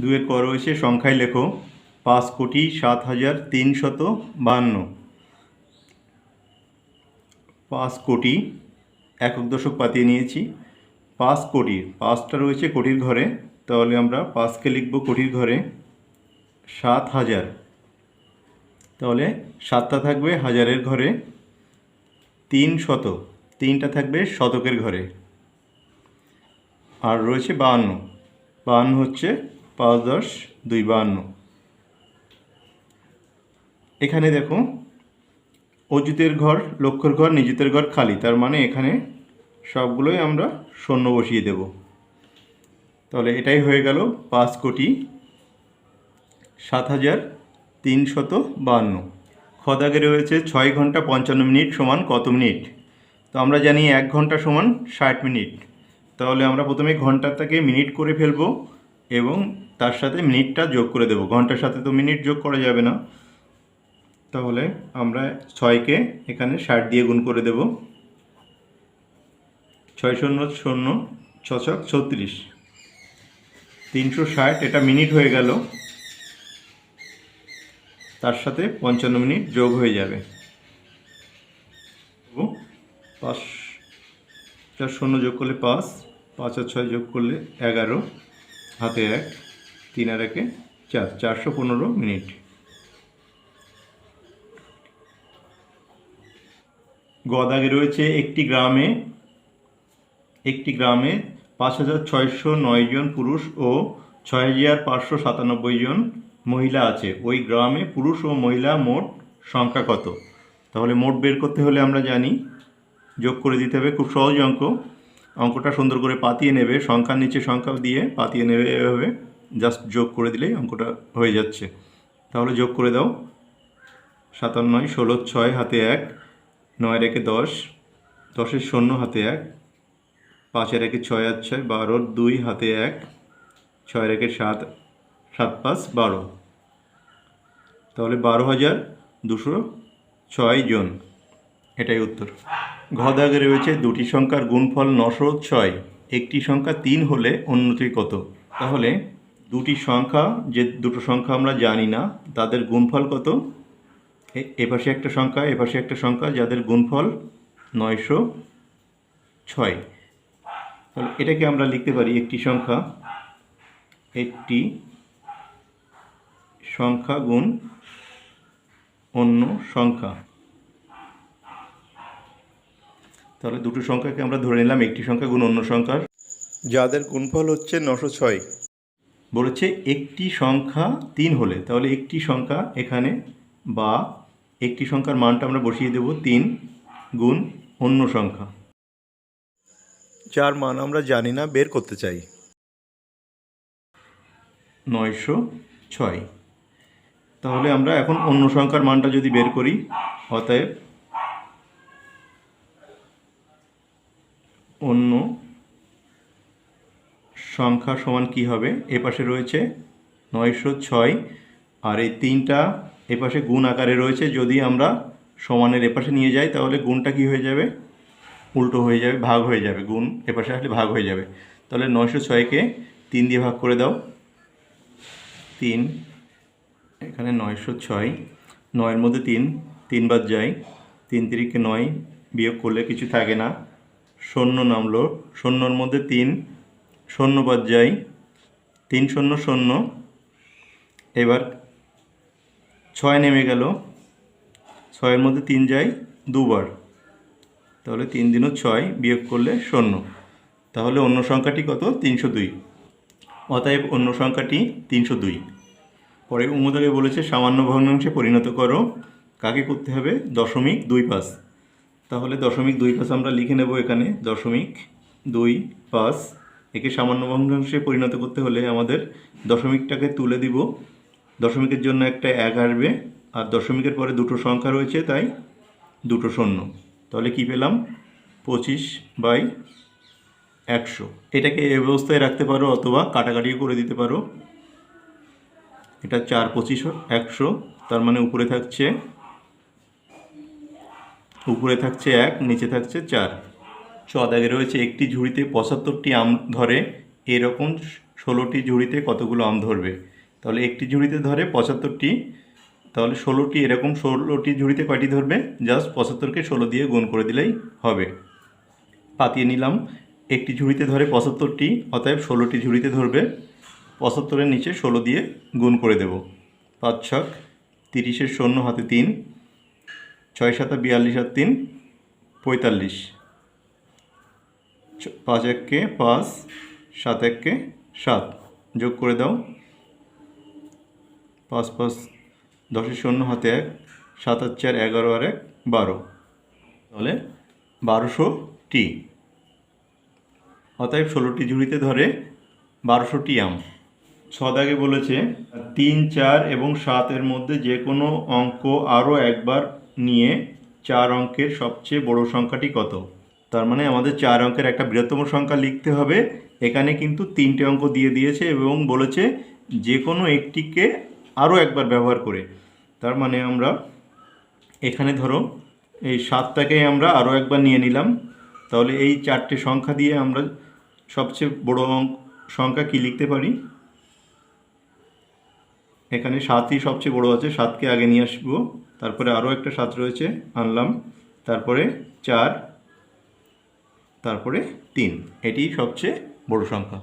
দুয়ের পর রয়েছে সংখ্যায় লেখো, পাঁচ কোটি সাত হাজার তিনশত বাহান্ন। পাঁচ কোটি, একক দশক পাতিয়ে নিয়েছি। পাঁচ কোটি, পাঁচটা রয়েছে কোটির ঘরে, তাহলে আমরা পাঁচকে লিখব কোটির ঘরে সাত হাজার। তাহলে সাতটা থাকবে হাজারের ঘরে তিন শত তিনটা থাকবে শতকের ঘরে। আর রয়েছে বাহান্ন। বাহান্ন হচ্ছে পাঁচ দশ দুই বাহান্ন। এখানে দেখো, অজিতের ঘর লক্ষ্যর ঘর নিজেদের ঘর খালি। তার মানে এখানে সবগুলোই আমরা শূন্য বসিয়ে দেব। তাহলে এটাই হয়ে গেল পাঁচ কোটি সাত হাজার তিনশত বাহান্ন। খদাগে রয়েছে ছয় ঘণ্টা পঞ্চান্ন মিনিট সমান কত মিনিট? তো আমরা জানি এক ঘণ্টা সমান ষাট মিনিট। তাহলে আমরা প্রথমে ঘন্টাটাকে মিনিট করে ফেলব। এবং তার সাথে মিনিটটা যোগ করে দেবো। ঘণ্টার সাথে তো মিনিট যোগ করা যাবে না। তাহলে আমরা ছয়কে এখানে ষাট দিয়ে গুণ করে দেব। ছয় শূন্য শূন্য ছশক ছত্রিশ। তিনশো ষাট, এটা মিনিট হয়ে গেল। তার সাথে পঞ্চান্ন মিনিট যোগ হয়ে যাবে। পাঁচ, চার শূন্য যোগ করলে পাঁচ পাঁচ আর ছয় যোগ করলে এগারো। হাতে এক, তিন আর একে চার, চারশো পনেরো মিনিট। গদাগে রয়েছে একটি গ্রামে একটি গ্রামে পাঁচ হাজার ছয়শো নয় জন পুরুষ ও ছয় হাজার পাঁচশো সাতানব্বই জন মহিলা আছে। ওই গ্রামে পুরুষ ও মহিলা মোট সংখ্যা কত? তাহলে মোট বের করতে হলে আমরা জানি, যোগ করে দিতে হবে। খুব সহজ অঙ্ক। অঙ্কটা সুন্দর করে পাতিয়ে নেবে, সংখ্যার নিচে সংখ্যা দিয়ে পাতিয়ে নেবে এভাবে জাস্ট যোগ করে দিলেই অঙ্কটা হয়ে যাচ্ছে। তাহলে যোগ করে দাও। সাতান্ন নয় ষোলো, ছয়, হাতে এক, নয় রেখে দশ, দশের শূন্য, হাতে এক পাঁচের রেখে ছয় আর ছয় বারোর দুই, হাতে এক, ছয় রেখে সাত সাত, পাঁচ, বারো। তাহলে বারো হাজার দুশো ছয় জন। এটাই উত্তর। ঘদাগে রয়েছে দুটি সংখ্যার গুণফল নশো ছয়। একটি সংখ্যা তিন হলে অন্যটি কত? তাহলে দুটি সংখ্যা, যে দুটো সংখ্যা আমরা জানি না, তাদের গুণফল কত? এপাশে একটা সংখ্যা এপাশে একটা সংখ্যা, যাদের গুণফল নয়শো ছয়। তাহলে এটাকে আমরা লিখতে পারি একটি সংখ্যা একটি সংখ্যা গুণ অন্য সংখ্যা। তাহলে দুটো সংখ্যাকে আমরা ধরে নিলাম একটি সংখ্যা গুণ অন্য সংখ্যার। যাদের গুণফল হচ্ছে নশো ছয়। বলেছে একটি সংখ্যা তিন হলে তাহলে একটি সংখ্যা এখানে বা একটি সংখ্যার মানটা আমরা বসিয়ে দেব তিন গুণ অন্য সংখ্যা। যার মান আমরা জানি না বের করতে চাই। নয়শো ছয়। তাহলে আমরা এখন অন্য সংখ্যার মানটা যদি বের করি অতএব অন্য সংখ্যা সমান কি হবে? এ পাশে রয়েছে নয়শো ছয়, আর এই তিনটা এপাশে গুণ আকারে রয়েছে। যদি আমরা সমানের এপাশে নিয়ে যাই, তাহলে গুণটা কি হয়ে যাবে? উল্টো হয়ে যাবে, ভাগ হয়ে যাবে। গুণ এপাশে আসলে ভাগ হয়ে যাবে। তাহলে নয়শো ছয়কে তিন দিয়ে ভাগ করে দাও। তিন, এখানে নয়শো ছয়, নয়ের মধ্যে তিন তিনবার যায়। তিন তিরিকে নয় বিয়োগ করলে কিছু থাকে না। শূন্য নামলো। শূন্যর মধ্যে তিন শূন্য বাদ যায় তিন শূন্য শূন্য। এবার ছয় নেমে গেল। ছয়ের মধ্যে তিন যায় দুবার। তাহলে তিন দিনও ছয় বিয়োগ করলে শূন্য। তাহলে অন্য সংখ্যাটি কত? তিনশো দুই। অতএব অন্য সংখ্যাটি তিনশো দুই। পরে উমদাকে বলেছে, সামান্য ভগ্নাংশে পরিণত করো। কাকে করতে হবে? দশমিক দুই পাঁচ। তাহলে দশমিক দুই পাঁচ আমরা লিখে নেব এখানে দশমিক দুই পাঁচ একে সামান্য ভগ্নাংশে পরিণত করতে হলে আমাদের দশমিকটাকে তুলে দিব। দশমিকের জন্য একটা এক আসবে আর দশমিকের পরে দুটো সংখ্যা রয়েছে, তাই দুটো শূন্য। তাহলে কি পেলাম? পঁচিশ বাই একশো। এটাকে এ ব্যবস্থায় রাখতে পারো অথবা কাটাকাটিও করে দিতে পারো। এটা চার, পঁচিশ, একশো, তার মানে উপরে থাকছে উপরে থাকছে এক, নিচে থাকছে চার। ছ রয়েছে একটি ঝুড়িতে পঁচাত্তরটি আম ধরে, এরকম ষোলোটি ঝুড়িতে কতগুলো আম ধরবে? তাহলে একটি ঝুড়িতে ধরে পঁচাত্তরটি, তাহলে ষোলোটি এরকম ষোলোটি ঝুড়িতে কয়টি ধরবে? জাস্ট পঁচাত্তরকে ষোলো দিয়ে গুণ করে দিলেই হবে। পাতিয়ে নিলাম, একটি ঝুড়িতে ধরে পঁচাত্তরটি, অতএব ষোলোটি ঝুড়িতে ধরবে, পঁচাত্তরের নিচে ষোলো দিয়ে গুণ করে দেব। পাঁচ ছক, তিরিশের শূন্য হাতে তিন ছয় সাতা বিয়াল্লিশ আর তিন পঁয়তাল্লিশ। পাঁচ এককে পাঁচ, সাত এককে সাত। যোগ করে দাও। পাঁচ পাঁচ দশের শূন্য, হাতে এক। সাত আর চার এগারো আর এক, বারো। তাহলে বারোশো টি। অতএব ষোলোটি ঝুড়িতে ধরে বারোশোটি আম। ছদাগে বলেছে, তিন, চার এবং সাতের মধ্যে যে কোনো অঙ্ক আরও একবার নিয়ে চার অঙ্কের সবচেয়ে বড় সংখ্যাটি কত? তার মানে আমাদের চার অঙ্কের একটা বৃহত্তম সংখ্যা লিখতে হবে। এখানে কিন্তু তিনটে অঙ্ক দিয়ে দিয়েছে এবং বলেছে যে কোনো একটিকে আরও একবার ব্যবহার করে। তার মানে আমরা এখানে ধরো এই সাতটাকে আমরা আরও একবার নিয়ে নিলাম। তাহলে এই চারটে সংখ্যা দিয়ে আমরা সবচেয়ে বড় অঙ্ক সংখ্যা কি লিখতে পারি? এখানে সাতই সবচেয়ে বড় আছে, সাতকে আগে নিয়ে আসব। তারপরে আরও একটা সাত রয়েছে আনলাম। তারপরে চার তারপরে তিন। এটি সবচেয়ে বড় সংখ্যা।